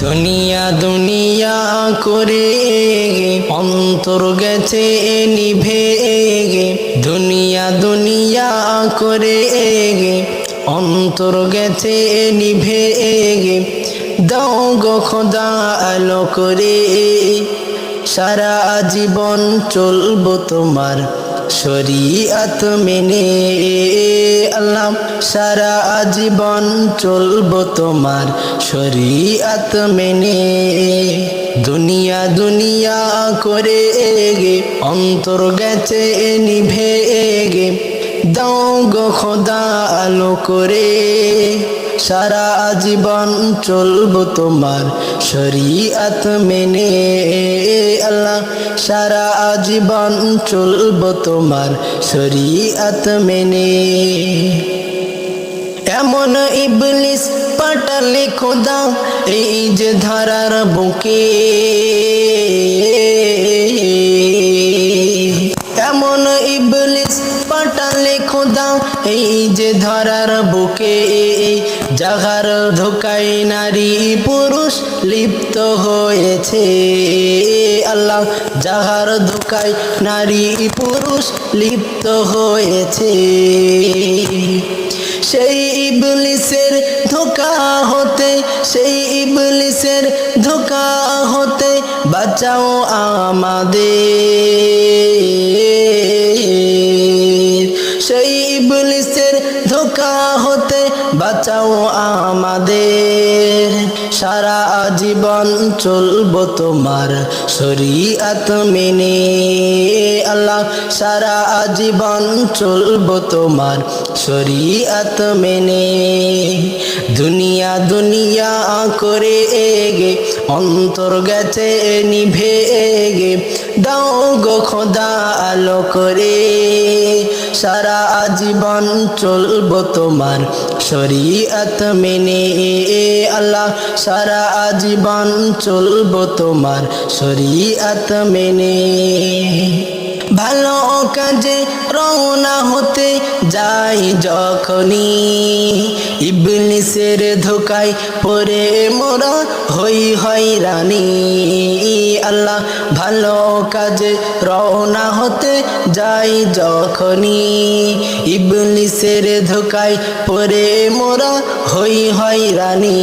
দুনিয়া দুনিয়া করে অন্তর গেছে নিভে দুনিয়া দুনিয়া করে অন্তর গেছে নিভে দাও গো খোদা আলো করে সারা জীবন চলবো তোমার শরীয়ত মেনে। আল্লাহ সারা আজীবন চলব তোমার শরীয়ত মেনে। দুনিয়া দুনিয়া করে অন্তর গেছে নিভে। দাও গো খোদা আলো করে। সারা জীবন চলব তোমার শরীয়ত মেনে। আল্লাহ, সারা জীবন চলবো তোমার শরীয়ত মেনে। এমন ইবলিস পাটালে খোদা, এই যে ধারার বুকে। এই যে ধরার বুকে জাগার ধোকাই নারী পুরুষ লিপ্ত হয়েছে। আল্লাহ জাহার ধোকাই নারী পুরুষ লিপ্ত হয়েছে। সেই ইবলিসের ধোকা হতে, সেই ইবলিসের ধোকা হতে বাঁচাও আমাদের। বাঁচাও আমাদের। সারা জীবন চলবো তোমার শরীয়ত মেনে। আল্লাহ, সারা জীবন চলবো তোমার শরীয়ত মেনে। দুনিয়া দুনিয়া করে গে অন্তর গেছে নিভে গে দাও গো খোদা আলো করে। সারা জীবন চলবো তোমার শরীয়ত মেনে। আল্লাহ, সারা জীবন চলবো তোমার শরীয়ত মেনে। ভালো কাজে রওনা যাই যখনই ইবলিসের ধোকায় পরে মোরা হই হই রানী। আল্লাহ ভালো কাজে রওনা হতে যাই যখনই ইবলিসের ধোকায় পরে মোরা হই হই রানী।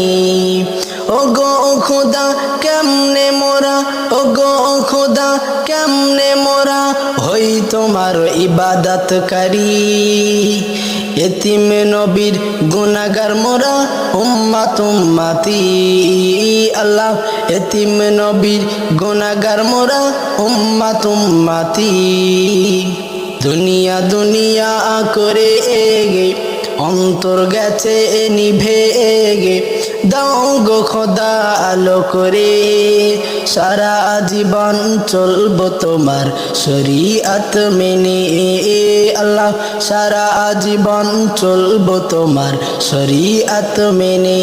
ও গো খোদা, কেমনে মোরা? ও গো খোদা, কেমনে হই তোমার ইবাদতকারী এতিম নবীর গুনাগার মোরা উম্মা তুম্মাতি আল্লাহ, এতিম নবীর গুনাগার মোরা উম্মা তুম্মাতি দুনিয়া দুনিয়া করে গে অন্তর গেছে নিভে গে দাও খোদা আলো করে। সারা জীবন চলবো তোমার শরীয়ত মেনে। আল্লাহ, সারা জীবন চলবো তোমার শরীয়ত মেনে।